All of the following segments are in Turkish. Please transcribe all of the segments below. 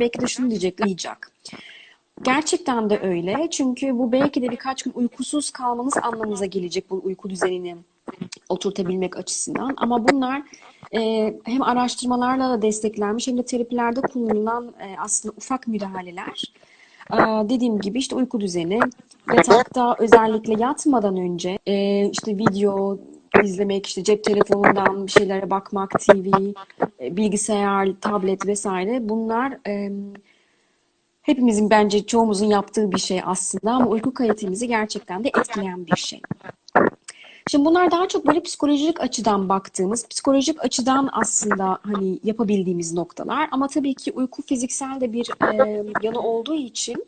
belki de şunu diyecekler, yiyecek. Gerçekten de öyle. Çünkü bu belki de birkaç gün uykusuz kalmanız anlamınıza gelecek bu uyku düzenini oturtabilmek açısından. Ama bunlar e, hem araştırmalarla da desteklenmiş hem de terapilerde kullanılan e, aslında ufak müdahaleler. E, dediğim gibi işte uyku düzeni, yatakta özellikle yatmadan önce e, işte video izlemek, işte cep telefonundan bir şeylere bakmak, TV, e, bilgisayar, tablet vesaire bunlar e, hepimizin bence çoğumuzun yaptığı bir şey aslında ama uyku kalitemizi gerçekten de etkileyen bir şey. Şimdi bunlar daha çok böyle psikolojik açıdan baktığımız, psikolojik açıdan aslında hani yapabildiğimiz noktalar. Ama tabii ki uyku fiziksel de bir e, yanı olduğu için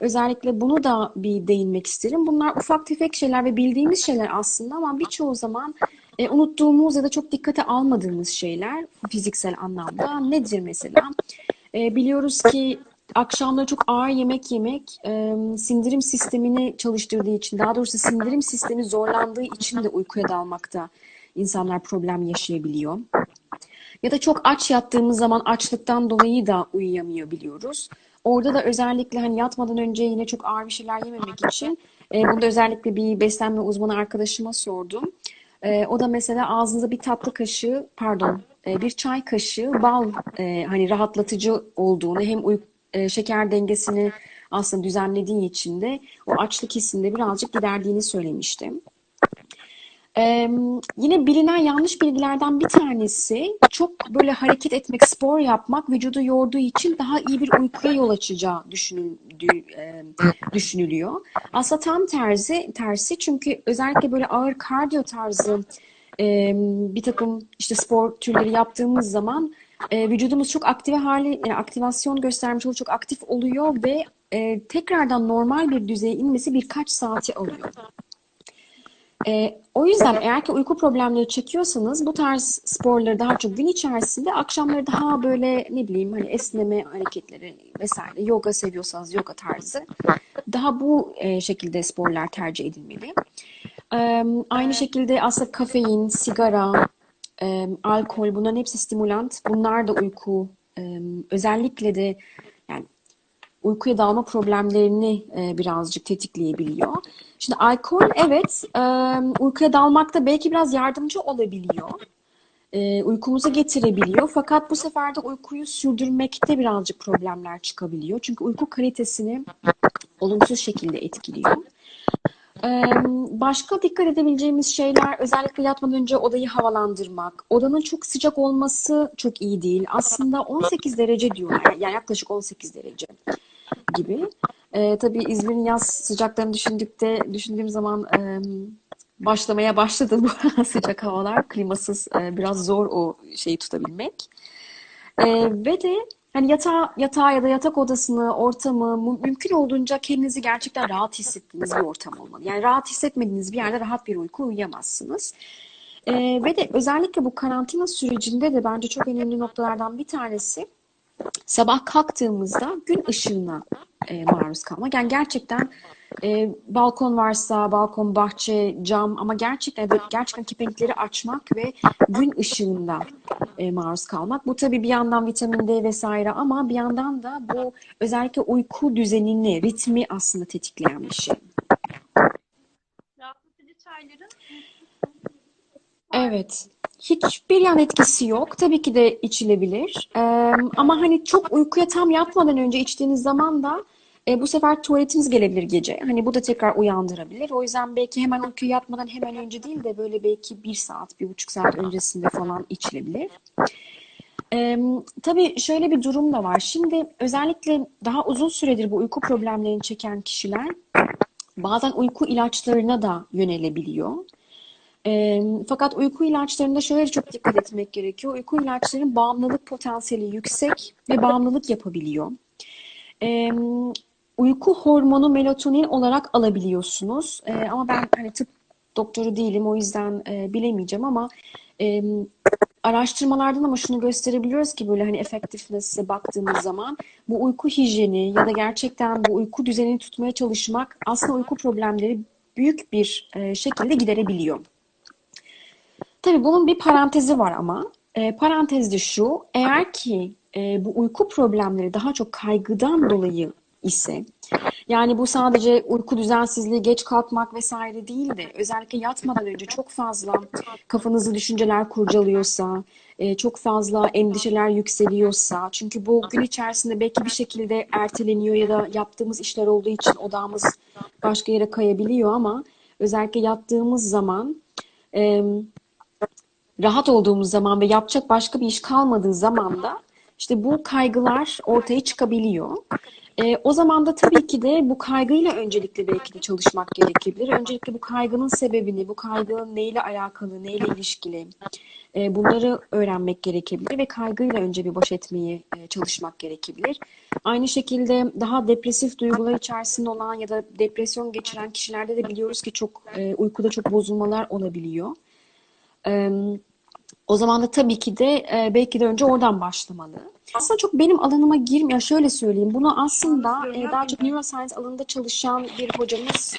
özellikle bunu da bir değinmek isterim. Bunlar ufak tefek şeyler ve bildiğimiz şeyler aslında ama birçoğu zaman e, unuttuğumuz ya da çok dikkate almadığımız şeyler fiziksel anlamda. Nedir mesela? E, biliyoruz ki akşamları çok ağır yemek yemek e, sindirim sistemini çalıştırdığı için, daha doğrusu sindirim sistemi zorlandığı için de uykuya dalmakta insanlar problem yaşayabiliyor. Ya da çok aç yattığımız zaman açlıktan dolayı da uyuyamıyor biliyoruz. Orada da özellikle hani yatmadan önce yine çok ağır bir şeyler yememek için e, bunu özellikle bir beslenme uzmanı arkadaşıma sordum. E, o da mesela ağzınıza bir tatlı kaşığı, pardon, e, bir çay kaşığı bal e, hani rahatlatıcı olduğunu hem uyku e, şeker dengesini aslında düzenlediği için de o açlık hissini de birazcık giderdiğini söylemiştim. Ee, yine bilinen yanlış bilgilerden bir tanesi çok böyle hareket etmek, spor yapmak vücudu yorduğu için daha iyi bir uykuya yol açacağı düşünülüyor. Aslında tam tersi, tersi çünkü özellikle böyle ağır kardiyo tarzı e, bir takım işte spor türleri yaptığımız zaman e, vücudumuz çok aktive hali, e, aktivasyon göstermiş oluyor, çok aktif oluyor ve e, tekrardan normal bir düzeye inmesi birkaç saati alıyor. E, o yüzden eğer ki uyku problemleri çekiyorsanız bu tarz sporları daha çok gün içerisinde akşamları daha böyle ne bileyim hani esneme hareketleri vesaire yoga seviyorsanız yoga tarzı daha bu e, şekilde sporlar tercih edilmeli. E, aynı şekilde aslında kafein, sigara, e, alkol bunların hepsi stimulant. Bunlar da uyku e, özellikle de uykuya dalma problemlerini e, birazcık tetikleyebiliyor. Şimdi alkol evet e, uykuya dalmakta belki biraz yardımcı olabiliyor. E, uykumuza getirebiliyor. Fakat bu sefer de uykuyu sürdürmekte birazcık problemler çıkabiliyor. Çünkü uyku kalitesini olumsuz şekilde etkiliyor. Başka dikkat edebileceğimiz şeyler özellikle yatmadan önce odayı havalandırmak. Odanın çok sıcak olması çok iyi değil. Aslında 18 derece diyorlar. Yani yaklaşık 18 derece gibi. Ee, tabii İzmir'in yaz sıcaklarını düşündükte düşündüğüm zaman e, başlamaya başladı bu sıcak havalar. Klimasız e, biraz zor o şeyi tutabilmek. E, ve de Hani yatağı, yatağı ya da yatak odasını, ortamı mümkün olduğunca kendinizi gerçekten rahat hissettiğiniz bir ortam olmalı. Yani rahat hissetmediğiniz bir yerde rahat bir uyku uyuyamazsınız. Ee, ve de özellikle bu karantina sürecinde de bence çok önemli noktalardan bir tanesi sabah kalktığımızda gün ışığına e, maruz kalmak. Yani gerçekten e, balkon varsa balkon, bahçe, cam ama gerçekten gerçekten kepenkleri açmak ve gün ışığında e, maruz kalmak. Bu tabii bir yandan vitamin D vesaire ama bir yandan da bu özellikle uyku düzenini, ritmi aslında tetikleyen bir şey. Evet. Hiçbir yan etkisi yok. Tabii ki de içilebilir. Ee, ama hani çok uykuya tam yatmadan önce içtiğiniz zaman da e, bu sefer tuvaletiniz gelebilir gece. Hani bu da tekrar uyandırabilir. O yüzden belki hemen uykuya yatmadan hemen önce değil de böyle belki bir saat, bir buçuk saat öncesinde falan içilebilir. Ee, tabii şöyle bir durum da var. Şimdi özellikle daha uzun süredir bu uyku problemlerini çeken kişiler bazen uyku ilaçlarına da yönelebiliyor. E, fakat uyku ilaçlarında şöyle çok dikkat etmek gerekiyor. Uyku ilaçlarının bağımlılık potansiyeli yüksek ve bağımlılık yapabiliyor. E, uyku hormonu melatonin olarak alabiliyorsunuz. E, ama ben hani tıp doktoru değilim o yüzden e, bilemeyeceğim ama e, araştırmalardan ama şunu gösterebiliyoruz ki böyle hani effectiveness'e baktığımız zaman bu uyku hijyeni ya da gerçekten bu uyku düzenini tutmaya çalışmak aslında uyku problemleri büyük bir e, şekilde giderebiliyor. Tabii bunun bir parantezi var ama. E, parantezde şu, eğer ki e, bu uyku problemleri daha çok kaygıdan dolayı ise yani bu sadece uyku düzensizliği, geç kalkmak vesaire değil de özellikle yatmadan önce çok fazla kafanızı düşünceler kurcalıyorsa, e, çok fazla endişeler yükseliyorsa çünkü bu gün içerisinde belki bir şekilde erteleniyor ya da yaptığımız işler olduğu için odağımız başka yere kayabiliyor ama özellikle yattığımız zaman rahat olduğumuz zaman ve yapacak başka bir iş kalmadığı zaman da işte bu kaygılar ortaya çıkabiliyor. E, o zaman da tabii ki de bu kaygıyla öncelikle belki de çalışmak gerekebilir. Öncelikle bu kaygının sebebini, bu kaygının neyle alakalı, neyle ilişkili e, bunları öğrenmek gerekebilir ve kaygıyla önce bir baş etmeyi e, çalışmak gerekebilir. Aynı şekilde daha depresif duygular içerisinde olan ya da depresyon geçiren kişilerde de biliyoruz ki çok e, uykuda çok bozulmalar olabiliyor. O zaman da tabii ki de e, belki de önce oradan başlamalı. Aslında çok benim alanıma girmiyor. Şöyle söyleyeyim. Bunu aslında e, daha çok neuroscience alanında çalışan bir hocamız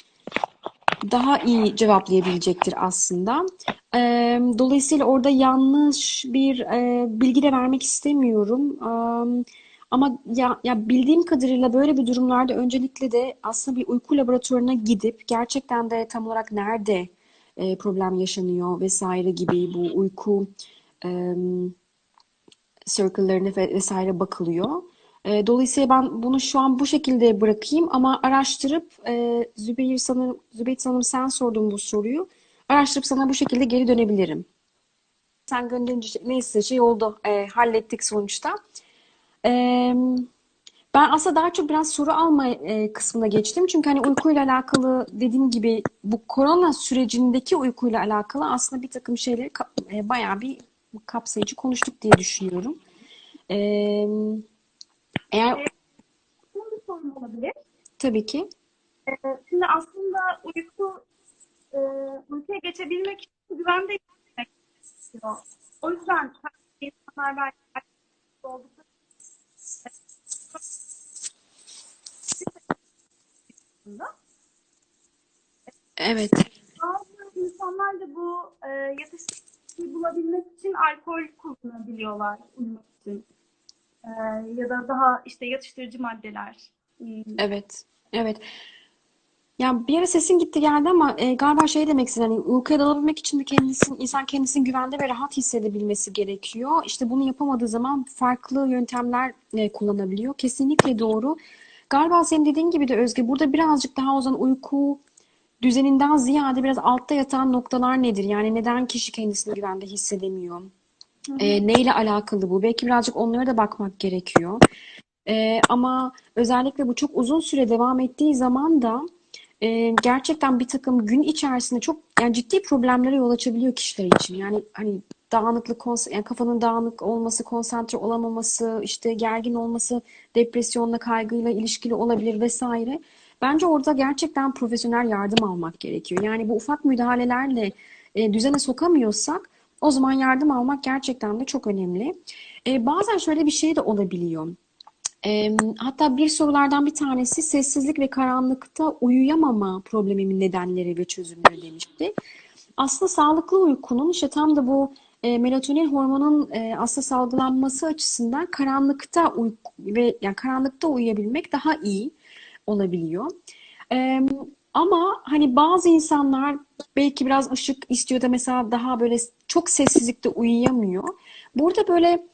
daha iyi cevaplayabilecektir aslında. E, dolayısıyla orada yanlış bir e, bilgi de vermek istemiyorum. E, ama ya, ya bildiğim kadarıyla böyle bir durumlarda öncelikle de aslında bir uyku laboratuvarına gidip gerçekten de tam olarak nerede e, problem yaşanıyor vesaire gibi bu uyku e, circle'larına vesaire bakılıyor. E, dolayısıyla ben bunu şu an bu şekilde bırakayım ama araştırıp e, Zübeyir sanırım, Zübeyir sanırım sen sordun bu soruyu. Araştırıp sana bu şekilde geri dönebilirim. Sen gönderince neyse şey oldu. E, hallettik sonuçta. Eee ben aslında daha çok biraz soru alma e, kısmına geçtim. Çünkü hani uykuyla alakalı dediğim gibi bu korona sürecindeki uykuyla alakalı aslında bir takım şeyleri e, bayağı bir kapsayıcı konuştuk diye düşünüyorum. E, eğer bir sorun olabilir. tabii ki. Ee, şimdi aslında uyku e, uykuya geçebilmek için güvende hissetmek gerekiyor. O yüzden insanlar belki oldukları Evet. Bazı insanlar da bu e, yatıştırıcıyı bulabilmek için alkol kullanabiliyorlar uyumak için. E, ya da daha işte yatıştırıcı maddeler. Hmm. Evet. Evet. Ya bir ara sesin gitti geldi ama e, galiba şey demek istedin. Hani uykuya dalabilmek için de kendisini, insan kendisini güvende ve rahat hissedebilmesi gerekiyor. İşte bunu yapamadığı zaman farklı yöntemler e, kullanabiliyor. Kesinlikle doğru. Galiba senin dediğin gibi de Özge burada birazcık daha o zaman uyku düzeninden ziyade biraz altta yatan noktalar nedir? Yani neden kişi kendisini güvende hissedemiyor? E, neyle alakalı bu? Belki birazcık onlara da bakmak gerekiyor. E, ama özellikle bu çok uzun süre devam ettiği zaman da e, gerçekten bir takım gün içerisinde çok yani ciddi problemlere yol açabiliyor kişiler için. Yani hani dağınıklık, yani kafanın dağınık olması, konsantre olamaması, işte gergin olması, depresyonla, kaygıyla ilişkili olabilir vesaire. Bence orada gerçekten profesyonel yardım almak gerekiyor. Yani bu ufak müdahalelerle e, düzene sokamıyorsak o zaman yardım almak gerçekten de çok önemli. E, bazen şöyle bir şey de olabiliyor. E, hatta bir sorulardan bir tanesi sessizlik ve karanlıkta uyuyamama problemimin nedenleri ve çözümleri demişti. Aslında sağlıklı uykunun işte tam da bu e, melatonin hormonun e, aslında salgılanması açısından karanlıkta uyku ve yani karanlıkta uyuyabilmek daha iyi olabiliyor. E, ama hani bazı insanlar belki biraz ışık istiyor da mesela daha böyle çok sessizlikte uyuyamıyor. Burada böyle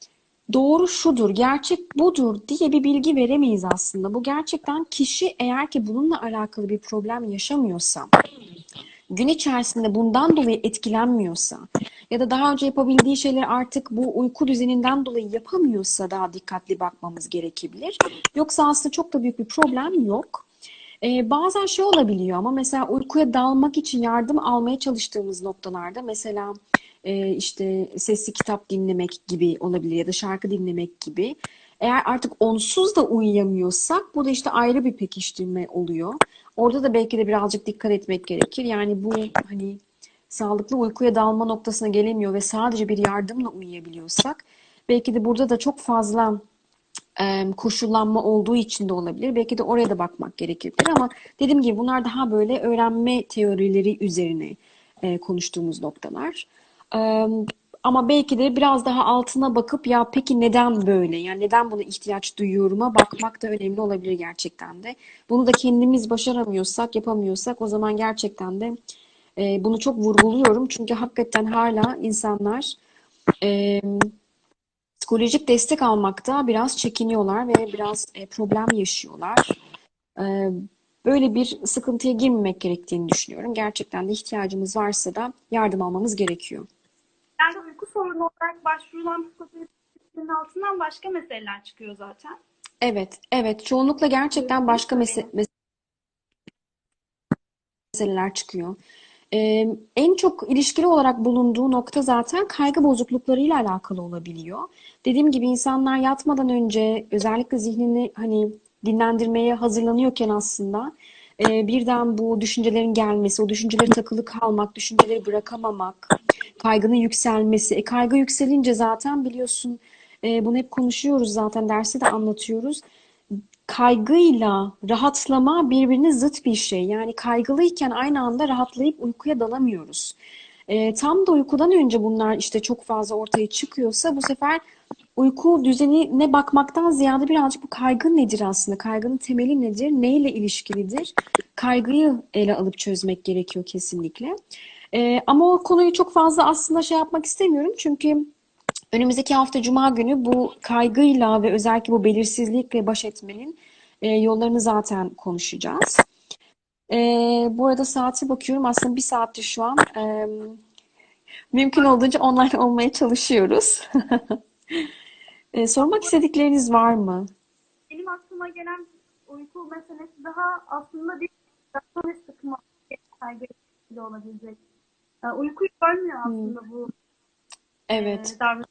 doğru şudur, gerçek budur diye bir bilgi veremeyiz aslında. Bu gerçekten kişi eğer ki bununla alakalı bir problem yaşamıyorsa, gün içerisinde bundan dolayı etkilenmiyorsa ya da daha önce yapabildiği şeyleri artık bu uyku düzeninden dolayı yapamıyorsa daha dikkatli bakmamız gerekebilir. Yoksa aslında çok da büyük bir problem yok. Ee, bazen şey olabiliyor ama mesela uykuya dalmak için yardım almaya çalıştığımız noktalarda mesela e, işte sesli kitap dinlemek gibi olabilir ya da şarkı dinlemek gibi. Eğer artık onsuz da uyuyamıyorsak bu da işte ayrı bir pekiştirme oluyor. Orada da belki de birazcık dikkat etmek gerekir. Yani bu hani sağlıklı uykuya dalma noktasına gelemiyor ve sadece bir yardımla uyuyabiliyorsak belki de burada da çok fazla e, koşullanma olduğu için de olabilir. Belki de oraya da bakmak gerekebilir ama dediğim gibi bunlar daha böyle öğrenme teorileri üzerine e, konuştuğumuz noktalar. Ama belki de biraz daha altına bakıp ya peki neden böyle? Yani neden buna ihtiyaç duyuyorum'a bakmak da önemli olabilir gerçekten de. Bunu da kendimiz başaramıyorsak, yapamıyorsak o zaman gerçekten de e, bunu çok vurguluyorum. Çünkü hakikaten hala insanlar e, psikolojik destek almakta biraz çekiniyorlar ve biraz e, problem yaşıyorlar. E, böyle bir sıkıntıya girmemek gerektiğini düşünüyorum. Gerçekten de ihtiyacımız varsa da yardım almamız gerekiyor. Sorunu olarak başvurulan psikolojinin altından başka meseleler çıkıyor zaten. Evet, evet. Çoğunlukla gerçekten başka mese meseleler çıkıyor. Ee, en çok ilişkili olarak bulunduğu nokta zaten kaygı bozukluklarıyla alakalı olabiliyor. Dediğim gibi insanlar yatmadan önce özellikle zihnini hani dinlendirmeye hazırlanıyorken aslında e, birden bu düşüncelerin gelmesi, o düşüncelere takılı kalmak, düşünceleri bırakamamak, kaygının yükselmesi. E, kaygı yükselince zaten biliyorsun e, bunu hep konuşuyoruz zaten derste de anlatıyoruz kaygıyla rahatlama birbirine zıt bir şey. Yani kaygılıyken aynı anda rahatlayıp uykuya dalamıyoruz. E, tam da uykudan önce bunlar işte çok fazla ortaya çıkıyorsa bu sefer uyku düzenine bakmaktan ziyade birazcık bu kaygı nedir aslında? Kaygının temeli nedir? Neyle ilişkilidir? Kaygıyı ele alıp çözmek gerekiyor kesinlikle. E, ama o konuyu çok fazla aslında şey yapmak istemiyorum. Çünkü Önümüzdeki hafta Cuma günü bu kaygıyla ve özellikle bu belirsizlikle baş etmenin e, yollarını zaten konuşacağız. E, bu arada saate bakıyorum. Aslında bir saattir şu an. E, mümkün olduğunca online olmaya çalışıyoruz. e, sormak istedikleriniz var mı? Benim aklıma gelen uyku meselesi daha aslında bir ve sıkma kaygıyla olabilecek. Yani uykuyu görmüyor aslında bu Evet, e, davranış.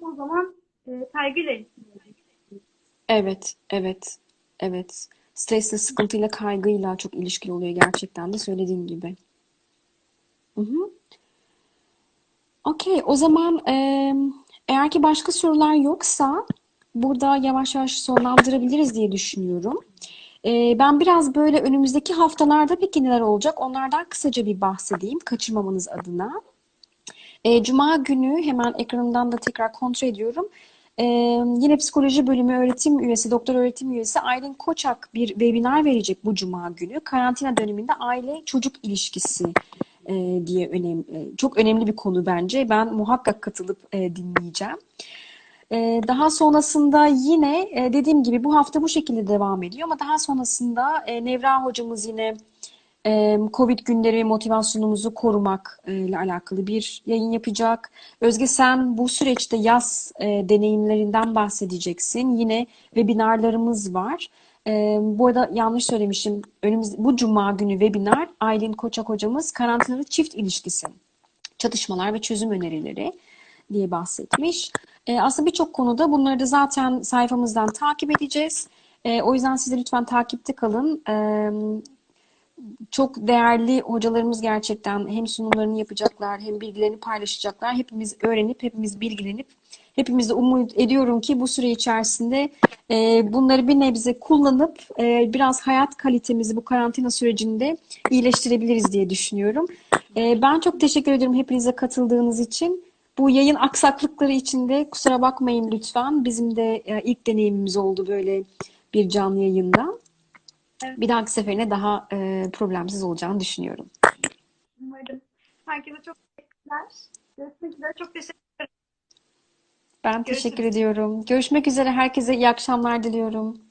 O zaman e, kaygıyla ilgili. evet, evet, evet. Stresle, sıkıntıyla, kaygıyla çok ilişkili oluyor gerçekten de söylediğin gibi. Hı hı. Okey, o zaman eee, eğer ki başka sorular yoksa burada yavaş yavaş sonlandırabiliriz diye düşünüyorum. Eee, ben biraz böyle önümüzdeki haftalarda peki neler olacak onlardan kısaca bir bahsedeyim kaçırmamanız adına. Eee, Cuma günü hemen ekranımdan da tekrar kontrol ediyorum. Eee, yine psikoloji bölümü öğretim üyesi, doktor öğretim üyesi Aylin Koçak bir webinar verecek bu Cuma günü. Karantina döneminde aile çocuk ilişkisi e, diye önemli, çok önemli bir konu bence. Ben muhakkak katılıp e, dinleyeceğim. E, daha sonrasında yine e, dediğim gibi bu hafta bu şekilde devam ediyor ama daha sonrasında e, Nevra hocamız yine e, Covid günleri ve motivasyonumuzu korumak e, ile alakalı bir yayın yapacak. Özge sen bu süreçte yaz e, deneyimlerinden bahsedeceksin. Yine webinarlarımız var. Ee, bu arada yanlış söylemişim. Önümüz, bu cuma günü webinar Aylin Koçak hocamız karantinalı çift ilişkisi, çatışmalar ve çözüm önerileri diye bahsetmiş. Ee, aslında birçok konuda bunları da zaten sayfamızdan takip edeceğiz. Ee, o yüzden siz de lütfen takipte kalın. Ee, çok değerli hocalarımız gerçekten hem sunumlarını yapacaklar hem bilgilerini paylaşacaklar. Hepimiz öğrenip, hepimiz bilgilenip, hepimiz de umut ediyorum ki bu süre içerisinde e, bunları bir nebze kullanıp e, biraz hayat kalitemizi bu karantina sürecinde iyileştirebiliriz diye düşünüyorum. E, ben çok teşekkür ediyorum hepinize katıldığınız için. Bu yayın aksaklıkları için de kusura bakmayın lütfen. Bizim de e, ilk deneyimimiz oldu böyle bir canlı yayında. Evet. Bir dahaki seferine daha e, problemsiz olacağını düşünüyorum. Umarım. Herkese çok teşekkürler. Görüşmek üzere. Çok teşekkür Ben teşekkür Görüşürüz. ediyorum. Görüşmek üzere. Herkese iyi akşamlar diliyorum.